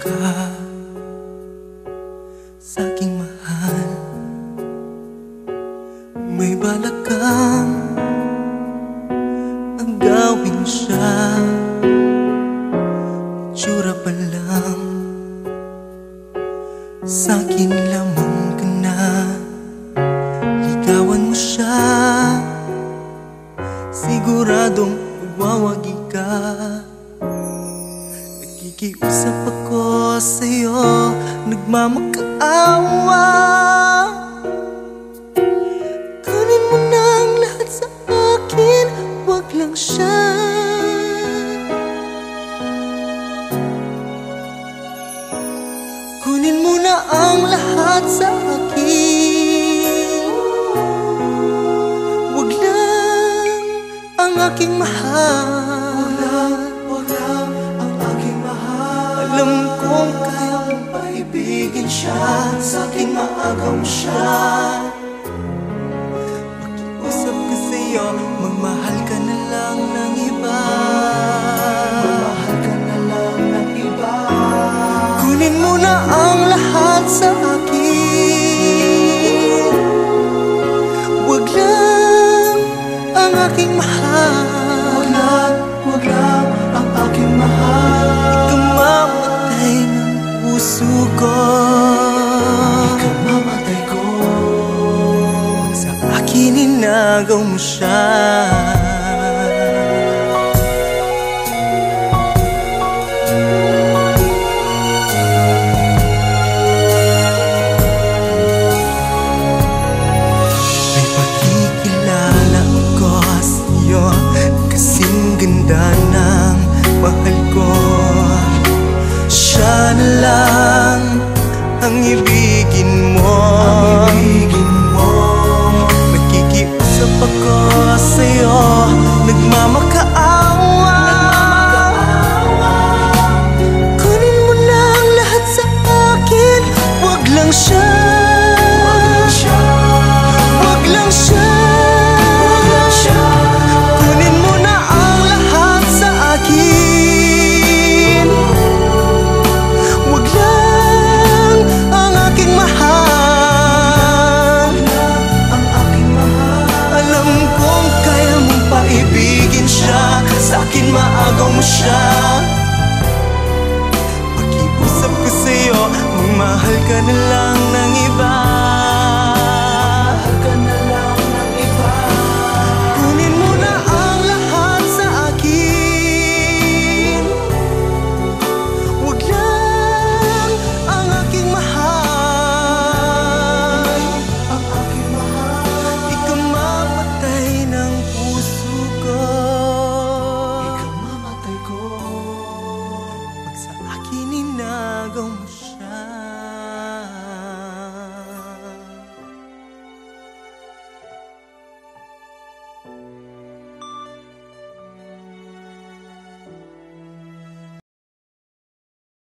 ka sa aking mahal. May balak kang ang gawin siya. Itsura pa lang. Sa akin lamang ka na. Ligawan mo siya. Siguradong magwawagi ka Nakikiusap ako Nagmamakaawa Kunin mo na ang lahat sa akin Huwag lang siya. Kunin mo na ang lahat sa akin. Huwag lang ang aking mahal paibigin siya Sa aking maagaw siya. Usap ko sa'yo, magmahal ka na lang ng iba. Mahal ka na lang ng iba. Kunin mo na ang lahat sa akin. Huwag lang ang aking mahal. Wag lang, wag lang ang aking mahal inagaw mo siya. May pakikilala ako sa'yo Kasing ganda ng mahal ko. Siya na lang ang ibigin Nagmamakaawa maagaw ஆகும்